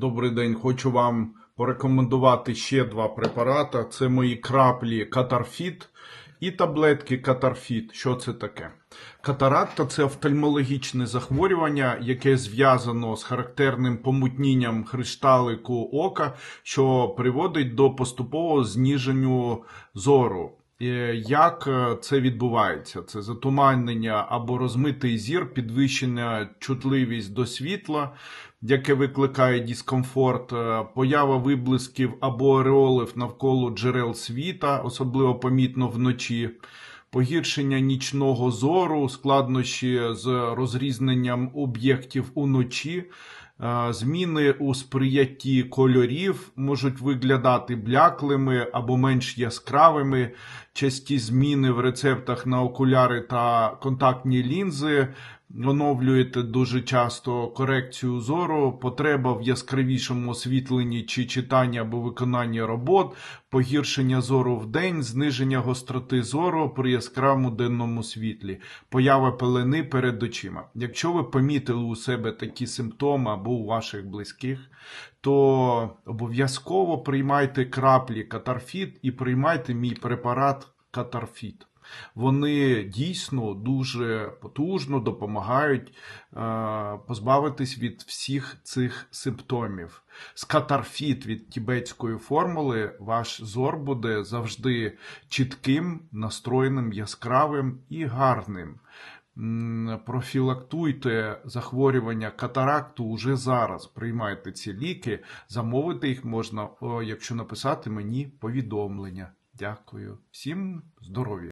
Добрий день. Хочу вам порекомендувати ще два препарати. Це мої краплі Катарфіт і таблетки Катарфіт. Що це таке? Катаракта це офтальмологічне захворювання, яке зв'язано з характерним помутнінням хришталику ока, що приводить до поступового зніженню зору. Е, Як е, це відбувається? Це затуманення або розмитий зір, підвищена чутливість до світла, яке викликає дискомфорт, е, поява виблисків або ореолів навколо джерел світа, особливо помітно вночі. Погіршення нічного зору, складнощі з розрізненням об'єктів уночі, е, зміни у сприятті кольорів можуть виглядати бляклими або менш яскравими, часті зміни в рецептах на окуляри та контактні лінзи. Оновлюєте дуже часто корекцію зору, потреба в яскравішому освітленні чи читанні або виконанні робот, погіршення зору в день, зниження гостроти зору при яскравому денному світлі, поява пелени перед очима. Якщо ви помітили у себе такі симптоми або у ваших близьких, то обов'язково приймайте краплі катарфіт і приймайте мій препарат катарфіт. Вони дійсно дуже потужно допомагають е, позбавитись від всіх цих симптомів. З катарфіт від тібетської формули ваш зор буде завжди чітким, настроєним, яскравим і гарним. Профілактуйте захворювання катаракту уже зараз. Приймайте ці ліки, замовити їх можна, якщо написати мені повідомлення. Дякую. Всім здоров'я!